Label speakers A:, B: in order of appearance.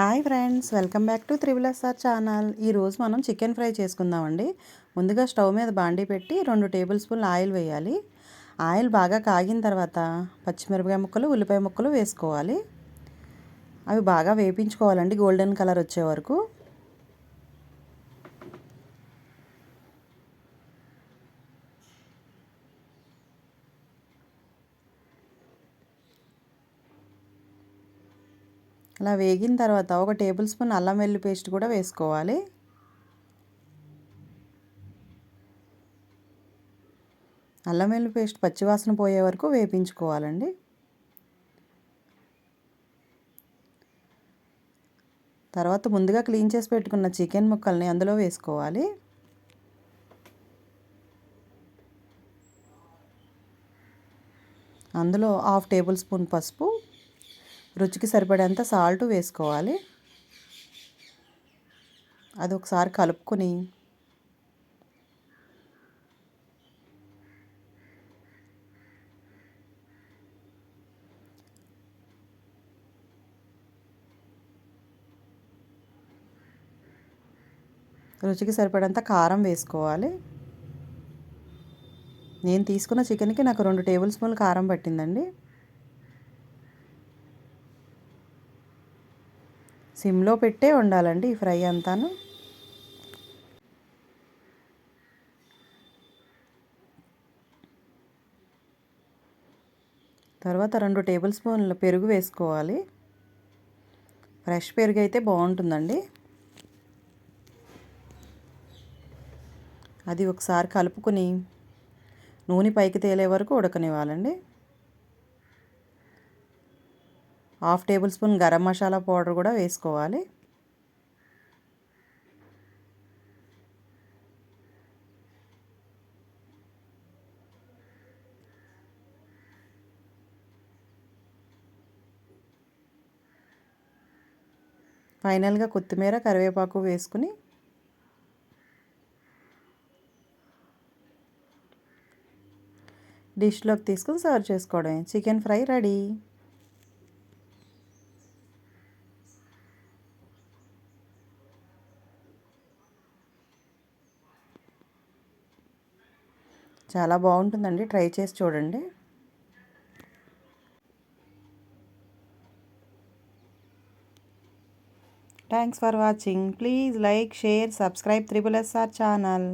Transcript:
A: Hi friends welcome back to triple SR channel. ఈరోజు మనం chicken fry చేసుకుందామండి. ముందుగా స్టవ్ మీద బాండీ పెట్టి రెండు టేబుల్ స్పూన్లు ఆయిల్ వేయాలి. ఆయిల్ బాగా కాగిన తర్వాత పచ్చిమిరపకాయ ముక్కలు ఉల్లిపాయ ముక్కలు వేసుకోవాలి. అవి బాగా వేపించుకోవాలండి గోల్డెన్ కలర్ వచ్చే వరకు. అలా వేగిన తర్వాత ఒక టేబుల్ స్పూన్ అల్లం వెల్లి పేస్ట్ కూడా వేసుకోవాలి. అల్లం వెల్లి పేస్ట్ పచ్చివాసన పోయే వరకు వేపించుకోవాలండి. తర్వాత ముందుగా క్లీన్ చేసి పెట్టుకున్న చికెన్ ముక్కల్ని అందులో వేసుకోవాలి. అందులో హాఫ్ టేబుల్ స్పూన్ పసుపు రుచికి సరిపడేంత సాల్ట్ వేసుకోవాలి. అది ఒకసారి కలుపుకొని రుచికి సరిపడంత కారం వేసుకోవాలి. నేను తీసుకున్న చికెన్కి నాకు రెండు టేబుల్ స్పూన్లు కారం పట్టిందండి. సిమ్లో పెట్టే ఉండాలండి ఈ ఫ్రై అంతాను. తర్వాత రెండు టేబుల్ స్పూన్ల పెరుగు వేసుకోవాలి. ఫ్రెష్ పెరుగు అయితే బాగుంటుందండి. అది ఒకసారి కలుపుకొని నూనె పైకి తేలే వరకు ఉడకనివ్వాలండి. Half tablespoon garam masala powder కూడా వేసుకోవాలి. ఫైనల్గా కొత్తిమీర కరివేపాకు వేసుకుని డిష్లోకి తీసుకుని సర్వ్ చేసుకోవడమే. Chicken fry ready. చాలా బాగుంటుందండి. ట్రై చేసి చూడండి. Thanks for watching please like share subscribe triple SR channel